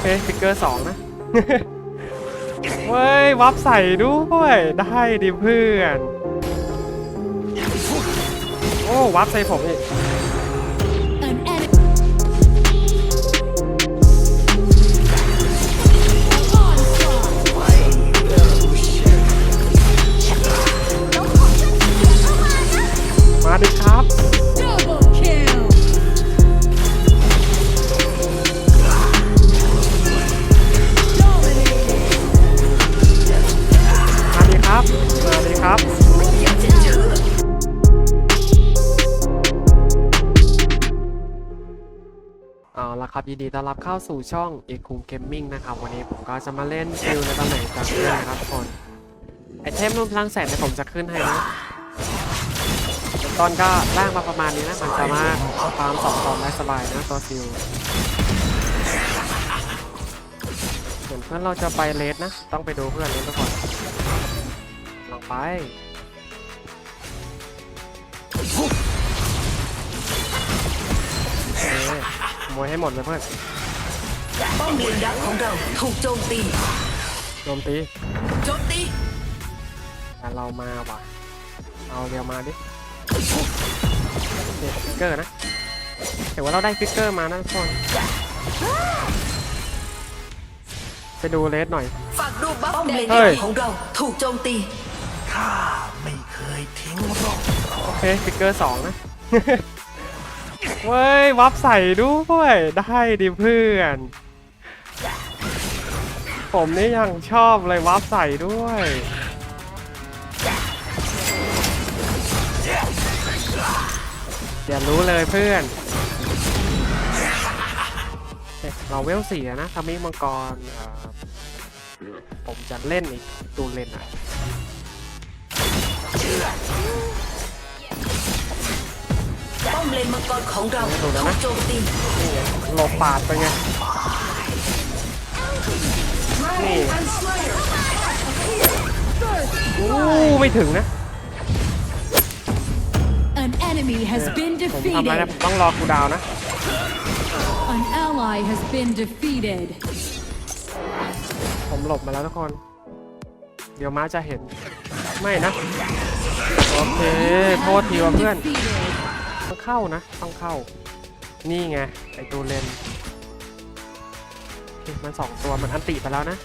เคฟิกเกอร์สองนะ เว้ย วับใส่ด้วย ได้ดิเพื่อน โอ้ วับใส่ผมอีก ยินดีต้อนรับเข้าสู่ช่องเอคุมเกมมิ่งนะครับ วันนี้ผมก็จะมาเล่นฟิลในตำแหน่งจากเพื่อนนะครับทุกคน ไอเทมรวมพลังแสนเนี่ยผมจะขึ้นให้นะตอนก็ล่างมาประมาณนี้นะมันสามารถฟาร์มสองตอนได้สบายนะตัวฟิลเหมือนเพื่อนเราจะไปเลสนะ ต้องไปดูเพื่อนเลยทุกคนลองไป ขโมยให้หมดเลยเพื่อนป้อมเลนดักของเราถูกโจมตี โจมตีโจมตี แต่เรามาว่ะ เอาเรียวมาดิเนี่ยฟิกเกอร์นะถือว่าเราได้ฟิกเกอร์มานะทุกคนไปดูเลสหน่อย ฝากดูบัฟป้อมเลนเฮ้ดัยกของเราถูกโจมตี ข้าไม่เคยทิ้งร่องโอเคฟิกเกอร์สองนะ เว้ย วับใส่ด้วย ได้ดิเพื่อน ผมนี่ยังชอบเลยวับใส่ด้วย เดี๋ยวรู้เลยเพื่อนเราเวลสี่นะทามิมังกร ผมจะเล่นอีกตูเล่นอะ ป้อมเลนมังกรของเราดูแล้วถูนะกโจมตีนี่ไงหลบปาดไปไง นี่ไงอู้ไม่ถึงนะ An enemy has been ผมทำอะไรนะ defeated. ผมต้องรอคูลดาวน์นะ An ally has been defeated. ผมหลบมาแล้วทุกคน เดี๋ยวม้าจะเห็น ไม่นะ โอเค โทษทีว่าเพื่อน Defeated. ต้องเข้านะ ต้องเข้า นี่ไง ไอตัวเลนเฮ้ยมันสองตัวมันอันติไปแล้วนะ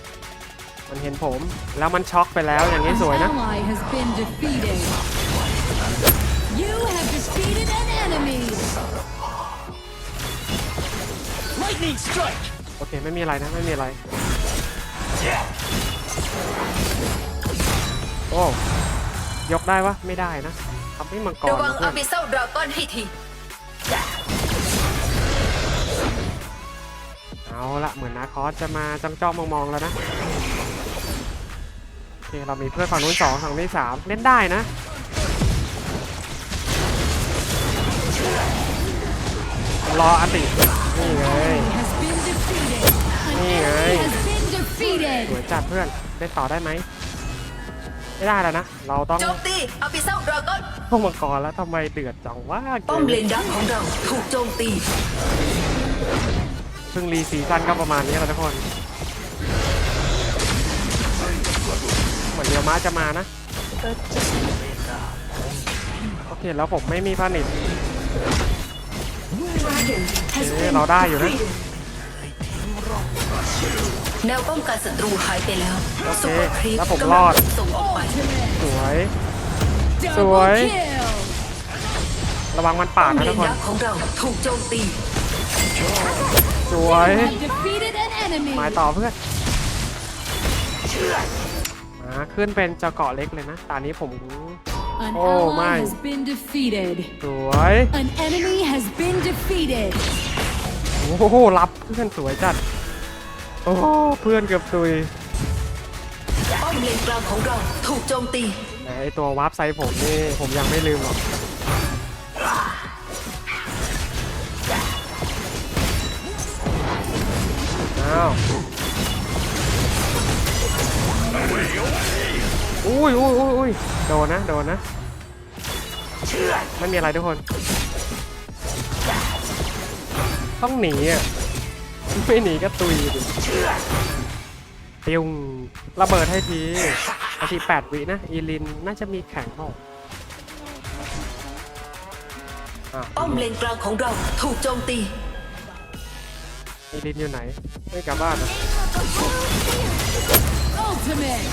มันเห็นผม แล้วมันช็อกไปแล้วอย่างนี้ An สวยนะ ally has been defeated. You have defeated an enemy. โอเค ไม่มีอะไรนะ ไม่มีอะไร โอ้ ยกได้วะไม่ได้นะ ทำให้มังกรระวังนะเพื่อาอนบิเซลดราก้อนให้ทีเอาละเหมือนนาคอสจะมาจ้องจ้องมองมองๆแล้วนะโอเคเรามีเพื่อนฝั่งนู้นสองฝั่งนี้สามเล่นได้นะรออันตินี่ไง Has been defeated. An Hey, enemy hey. has been ส defeated. วยจัดเพื่อนเล่นต่อได้ไหม ไม่ได้แล้วนะ เราต้องโจมตีอาบิเซลดราก้อนเข้ามังกรแล้วทำไมเดือดจังว่าป้อมเลนดักของเราถูกโจมตีเพิ่งรีซีซั่นก็ประมาณนี้แหละทุกคนเหมือนเดียวม้าจะมานะ โอเคแล้วผมไม่มีพานิช Has เอ๊ะ been เราได้อยู่นะ defeated แนวป้องกันศัตรูหายไปแล้วโอเคซุปเปอร์ครีปแล้วผมกำรลัอดถูกส่งออกไปสวย Double Rồi. kill. ระวังมันปาป้อดมนะเลทุกนคนดักของเราถูกโจมตีสวย You have defeated an enemy. หมายต่อเพื่อนมาขึ้นเป็นเจ้าเกาะเล็กเลยนะตอนนี้ผม An Oh, ally my. has been defeated. สวย An enemy has been defeated. โอ้โหรับเพื่อนสวยจัด โอ้โหเพื่อนเกือบตุยป้อมเลนกลางของเราถูกโจมตีไหนไอตัววาร์ปไซส์ผมนี่ผมยังไม่ลืมหรอกอ้าวอุ้ยอุ้ยอุ้ยอุ้ยโดนนะโดนนะไม่มีอะไรทุกคน ต้องหนีอะ ไม่หนีก็ตุยดิปิ้วระเบิดให้ทีอาทีแปดวินะ อีลินน่าจะมีแข่งเปล่าอะป้อมเลนกลางของเราถูกโจมตี อีลินอยู่ไหน ไม่กลับบ้านนะ Ultimate!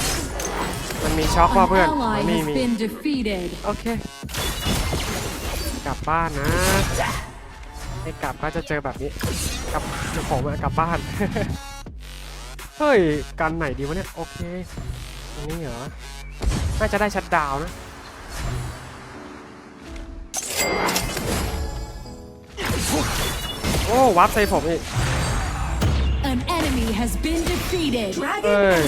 มันมีช็อคว่า An เพื่อน ally มันมี has มี been defeated. โอเค กลับบ้านนะ ไม่กลับก็จะเจอแบบนี้กลับผมอะกลับบ้าน เฮ้ยกันไหนดีวะเนี่ย โอเคตรงนี้เหรอ น่าจะได้ชัดดาวน์นะโอ้วับใส่ผมอีก An enemy has been defeated. เอ้ย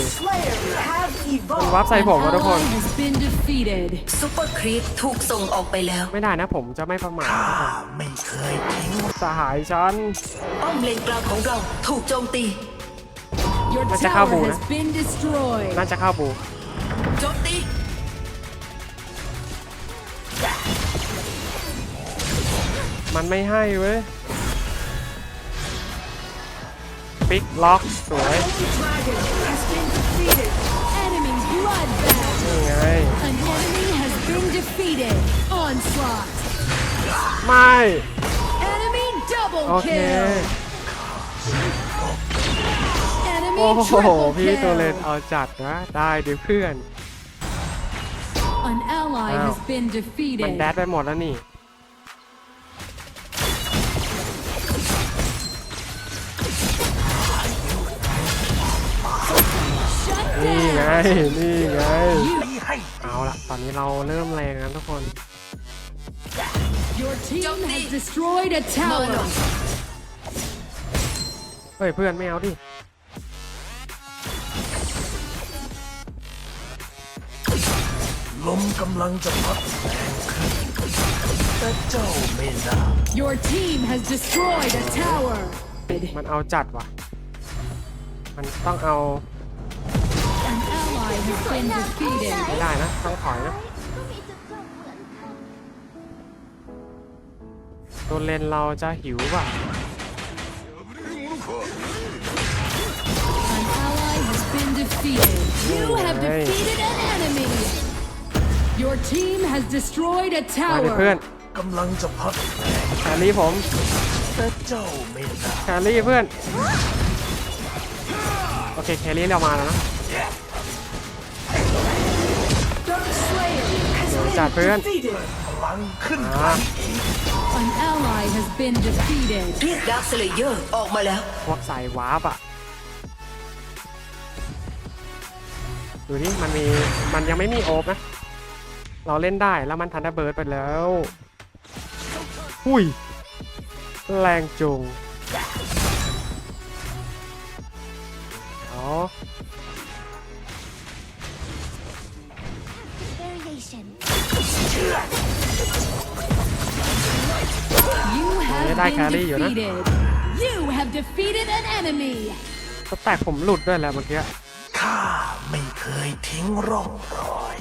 มันวับใส่ An ผมอะทุกคน ally has been defeated. ซุปเปอร์ครีปถูกส่งออกไปแล้ว ไม่ได้นะผมจะไม่ประมาทข้านะไม่เคยทิ้งสหายฉัน ป้อมเลนกลางของเราถูกโจมตี Your Mas sa tower kabo na. has been destroyed. น่าจะเข้าบูโจมตี มันไม่ให้เว้ย ปิกล็อกสวย Enemy bloodbath. นี่ไง An enemy has been defeated. Onslaught. ไม่ Enemy double โอเค kill. Enemy โอ้โห triple พี่ตัวเลน kill. เอาจัดนะ ได้ดิเพื่อน An ally Wow. has been มัน defeated. แดดไปหมดแล้วนี่ นี่ไง down. นี่ไงไม่ให้เอาละตอนนี้เราเริ่มแรงแล้วทุกคน Your team has destroyed a tower. เฮ้ยเพื่อนไม่เอาดิ ลมกำลังจะพัดแรงขึ้นแต่เจ้าไม่น่า Your team has destroyed a tower. มันเอาจัดว่ะ มันต้องเอา ไม่ได้นะต้องถอยนะตัวเลนเราจะหิวป่ะ An ally has been defeated. You have Hey. defeated an enemy. Your team has destroyed a มาดิเพื่อนกำลังจะพัดแรงแครี่ผมแต่เจ้าไม่น่าแครี่เพื่อน โอเคแครี่เรามาแล้วนะ จัดเพื่อนพลังขึ้นอ่า An ally has been defeated. เรียกดาร์คสเลเยอร์ออกมาแล้ว พวกสายวาร์ปอะ ดูนี่มันมี มันยังไม่มีโอฟนะ เราเล่นได้แล้วมันทันได้เบิร์ดไปแล้ว อุ้ย แรงจุงเดี๋ย You have Đấy, been carry rồi đó. defeated. You have defeated an enemy. สแต็กผมหลุดด้วยแหละเมื่อกี้ข้าไม่เคยทิ้งร่องรอย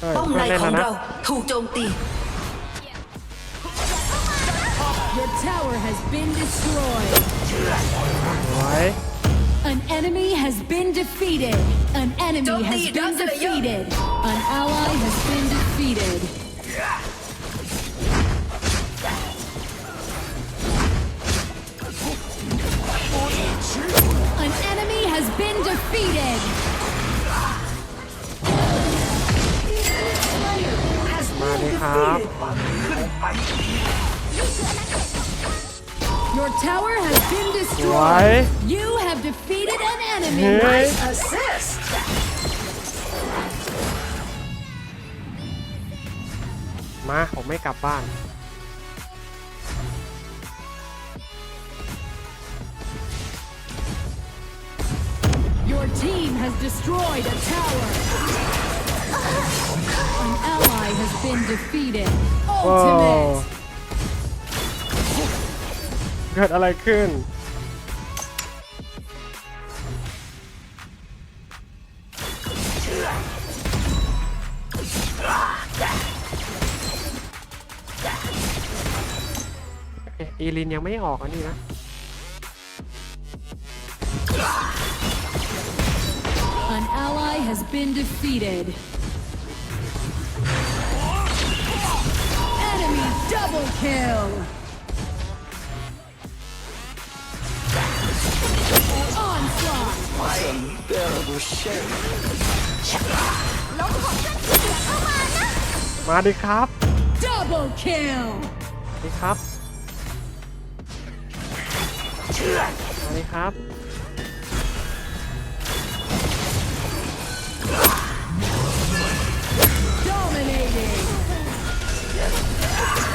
เฮ้ยป้อมเพื่ในอนเล่นขอแล้งวนะเราถูกโจมตี Your tower has been destroyed. สวย An enemy has been defeated. An enemy Don't has been defeated. An ally has been defeated. An enemy has been defeated. Has been defeated. Your tower has been สวย destroyed. You have defeated an เฮ้ enemy. ย assist มา ผมไม่กลับบ้าน Your team has destroyed a tower. An ally has been defeated. โอ้ Ultimate. เกิดอะไรขึ้น อีลินยังไม่ออกอันนี้นะ An ally has been defeated. Enemy double kill. Onslaught. unbearable shame มาดิครับ Double kill. ดิครับมาดิครับ Dominating.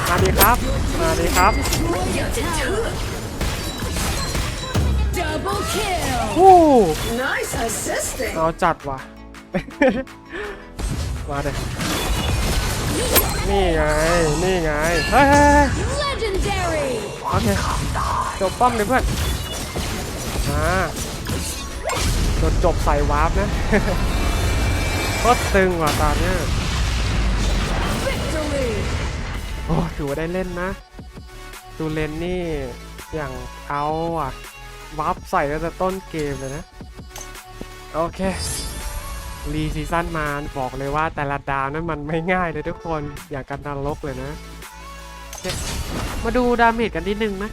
มาดิครับ มาดิครับ Destroyed a tower. Double kill. ฮู้ Nice assisting เอาจัดว่ะ มาเด็นี่ไง นี่ไง เฮ้ยเฮ้ยเฮ้ย Legendary. โอเคจบป้อมเลยเพื่อนมาจดจบใส่วาร์ปนะโคตรตึงว่ะตอนเนี้ย Victory. โอ้ถือว่าได้เล่นนะ ดูเลนนี่อย่างเอาอะ วาร์ปใส่ตั้งแต่ต้นเกมเลยนะ โอเค รีซีซั่นมาบอกเลยว่าแต่ละดาวนั้นมันไม่ง่ายเลยทุกคนอย่างกันนรกเลยนะมาดูดาเมจกันนิดนึงนะ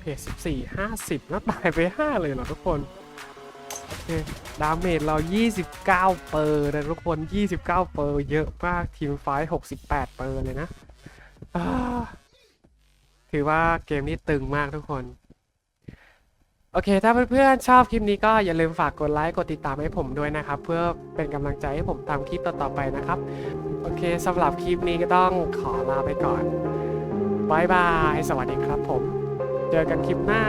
เพจ14 50แล้วตายไป5เลยเหรอทุกคน เคดาเมจเรา 29 เปอร์นะทุกคน 29 เปอร์เยอะมากทีมไฟ68 เปอร์เลยนะถือว่าเกมนี้ตึงมากทุกคน โอเค ถ้าเพื่อนๆชอบคลิปนี้ก็อย่าลืมฝากกดไลค์ กดติดตามให้ผมด้วยนะครับ เพื่อเป็นกำลังใจให้ผมทำคลิปต่อๆไปนะครับ โอเคสำหรับคลิปนี้ก็ต้องขอลาไปก่อนบายบาย สวัสดีครับผม เจอกันคลิปหน้า